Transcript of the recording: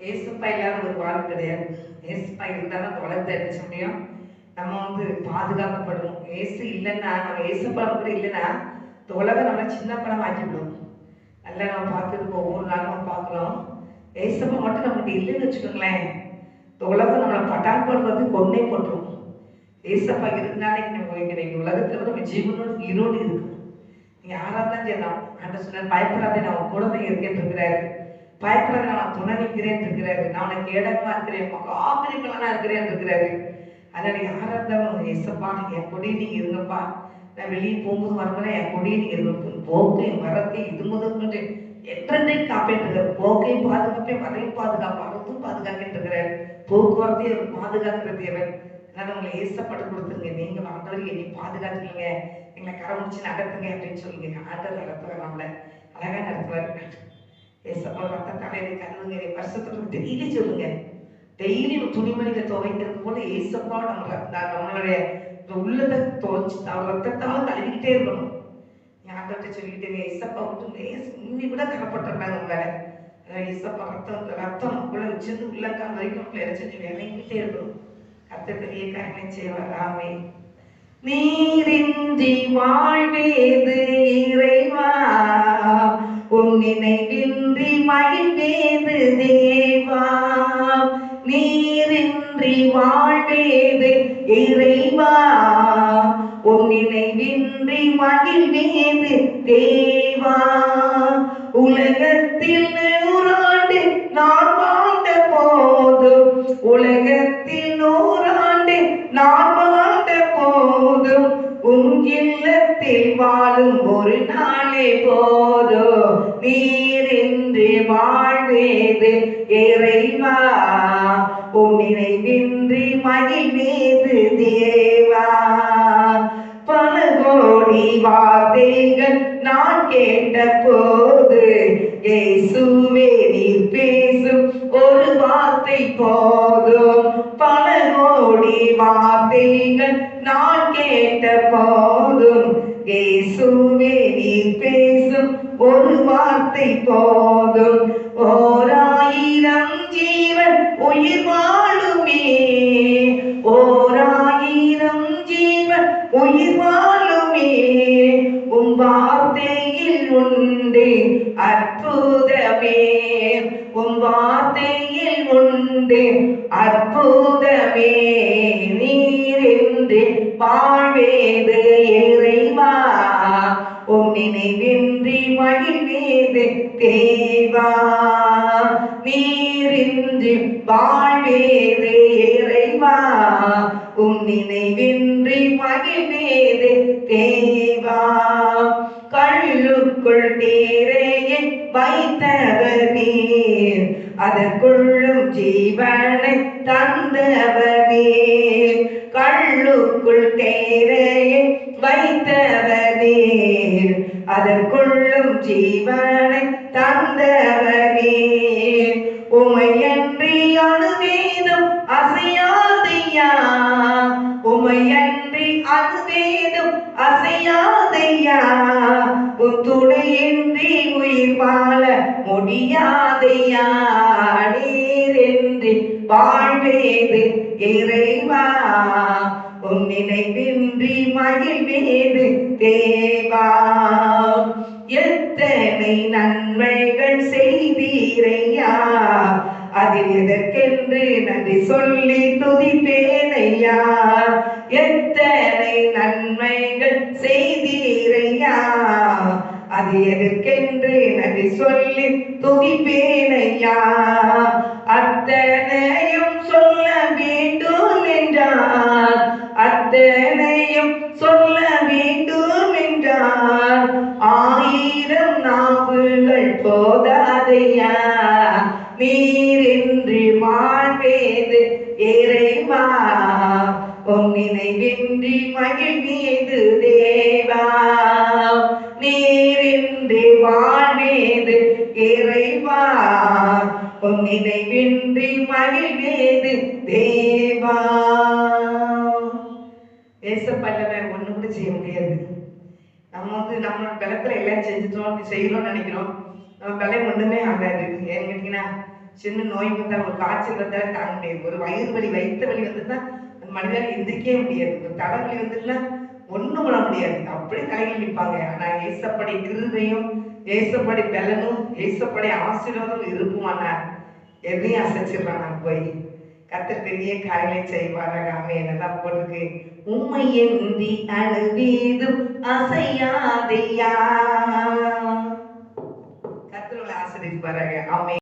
ஏசப்பா இல்லாத ஒரு வாழ்வு கிடையாது. ஏசப்பா இருந்தால் தான் உலகத்தை அடிச்ச முடியும் நம்ம வந்து பாதுகாக்கப்படுவோம். ஏசு இல்லைன்னா நம்ம ஏசப்பா கூட இல்லைன்னா தொலைவை நம்ம சின்ன படம் ஆக்கிவிடும் நல்லா நம்ம பார்த்துட்டு ஒவ்வொரு நாளும் நம்ம பார்க்குறோம். ஏசப்பா மட்டும் நம்மகிட்ட இல்லைன்னு வச்சுக்கோங்களேன். தொலைவை நம்மளை பட்டான் போடுறது கொண்டே போட்டுரும் ஏசப்பா இருந்தாலே நம்ம இன்னைக்கு உலகத்துல நம்ம ஜீவனோடு ஈரோடு இருக்கும் நீங்க யாரா தான் சரி நான் சொன்னார் பயப்படாதே நான் உன் கூட தான் இருக்கேன் இருக்கிறாரு பயப்படாத நான் துணை நிற்கிறேன் இருக்கிறாரு நான் உனக்கு இடமா இருக்கிறேன். மகாபிரிப்பலனா இருக்கிறேன் இருக்கிறாரு அதனால யாரா இருந்தாலும் ஏசப்பா என் கொடி நீ இருங்கப்பா. நான் வெளியே போகும்போது வரும்போது என் கொடி நீ இருங்க. போக்கையும் வரத்தையும் இது முதல் கொண்டு என்றென்றைக்கு காப்பேன் போக்கையும் பாதுகாப்பேன் வரையும் பாதுகாப்பு அறுத்தும் பாதுகாக்கிட்டு இருக்கிறார் போக்குவரத்தையும் பாதுகாக்கிற தேவன். அதனால உங்களை ஏசப்பட்டு கொடுத்துருங்க. நீங்க ஆண்டவர் என்னை பாதுகாத்துக்கீங்க. எங்களை கரமுடிச்சு நடத்துங்க அப்படின்னு சொல்லுங்க. ஆண்டவர் நடத்துவார் நம்மளை. அழகா நடத்துவார். ஏசப்பா ரத்த தலையில கருவுங்க வருஷத்துக்கு டெய்லி சொல்லுங்க டெய்லி துணிமணியில துவைக்கிறது போல ஏசப்பா நம்ம ரத்த- நம்மளுடைய இந்த உள்ளத்தை துவைச்சு அவர் ரத்தத்தால் கழுவிக்கிட்டே இருக்கணும் யார்கிட்ட சொல்லிட்டு ஏசப்பா விட்டு லேஸ் இன்னி கூட கரப்பட்டுருக்காங்க உங்களை ஏசப்பா ரத்தம் ரத்தம் நமக்குள்ள வச்சிருந்து உள்ளக்கா வரைக்கும் நம்மளை இறைச்சி இறங்கிட்டே இருக்கணும் கத்த பெரிய காரியங்களை செய்வார் ஆமே நீரின்றி வாழ்வேது இறைவா உன் நினைவின்றி மகிழ்வேது தேவா. நீரின்றி வாழ்வேது இறைவா. உன் நினைவின்றி மகிழ்வேது தேவா. உலகத்தில் நூறாண்டு நான் வாழ்ந்த போது உலகத்தில் நூறாண்டு நான் வாழ்ந்த போதும் உன் இல்லத்தில் வாழும் ஒரு நாளே போதும். நீரின்றி வாழ்வேது இறைவா. உன் நினைவின்றி மகிழ்வேது தேவா. பல கோடி வார்த்தைகள் நான் கேட்ட போது இயேசுவே நீர் பேசும் ஒரு வார்த்தை போதும். பல கோடி வார்த்தைகள் நான் கேட்ட போதும் இயேசுவே நீர் பேசும் ஒரு வார்த்தை போதும். வார்த்தையில் உண்டு. அற்புதமே நீரென்று வாழ்வேது இறைவா. உம் நினைவின்றி மகிழ்வேது தேவா. நீரின்றி வாழ்வேது இறைவா. உம் நினைவின்றி மகிழ்வேது தேவா. கல்லுக்குள் தேரையை வைத்தவர் நீர். அதற்குள்ளும் ஜீவனை தந்தவர் நீர். கல்லுக்குள் தேரையை வைத்தவர் நீர். அதற்குள்ளும் ஜீவனை தந்தவர் நீர். உமையன் உமையன்றி அணுவேதும் அசையாதையா உத்துடையின்றி உயிர் வாழ முடியாதையா? நீரென்றி வாழ்வேது இறைவா? உன் நினைவின்றி மகிழ்வேது தேவா? எத்தனை நன்மைகள் செய்தீரையா? அதில் எதற்கென்று நன்றி சொல்லி துதிப்பேனையா? எத்தனை நன்மைகள் செய்தீரையா? அது எதற்கென்று நன்றி சொல்லி துதிப்பேனையா? அத்தனையும் சொல்ல வேண்டும் என்றார். அத்தனையும் சொல்ல வேண்டும் என்றார். ஆயிரம் நாவுகள் போதாதையா? நீ உன் நினைவின்றி மகிழ்மீது தேவா. நீரின்றி வாழ்மீது இறைவா. உன் நினைவின்றி மகிழ்மீது தேவா. ஏசப்பல்லவன் ஒண்ணு கூட செய்ய முடியாது. நம்ம வந்து நம்ம பலத்துல எல்லாம் செஞ்சுட்டோம் செய்யறோம்னு நினைக்கிறோம். நம்ம பலம் ஒண்ணுமே ஆகாது. ஏன்னு கேட்டீங்கன்னா சின்ன நோய் வந்தால் ஒரு காய்ச்சல் வந்தாலும் தாங்க முடியாது. ஒரு வயிறு வலி வயிற்று வலி வந்து தான் மனிதனால எந்திரிக்கவே முடியாது. தலைவலி வந்துட்டுனா ஒண்ணும் பண்ண முடியாது. அப்படியே கையில் நிற்பாங்க ஆனா ஏசப்படி கிருதையும் ஏசப்படி பலனும் ஏசப்படி ஆசீர்வாதம் இருக்குமானார் எதையும் அசைச்சிடலாம் நான் போய். கத்தர் பெரிய காரியங்களை செய்வாராக. ஆமே என்னதான் போட்டுருக்கு? உம்மை எந்தி அணுவீதும் அசையாதையா. கத்தர்களை ஆசிரியப்பாராக ஆமே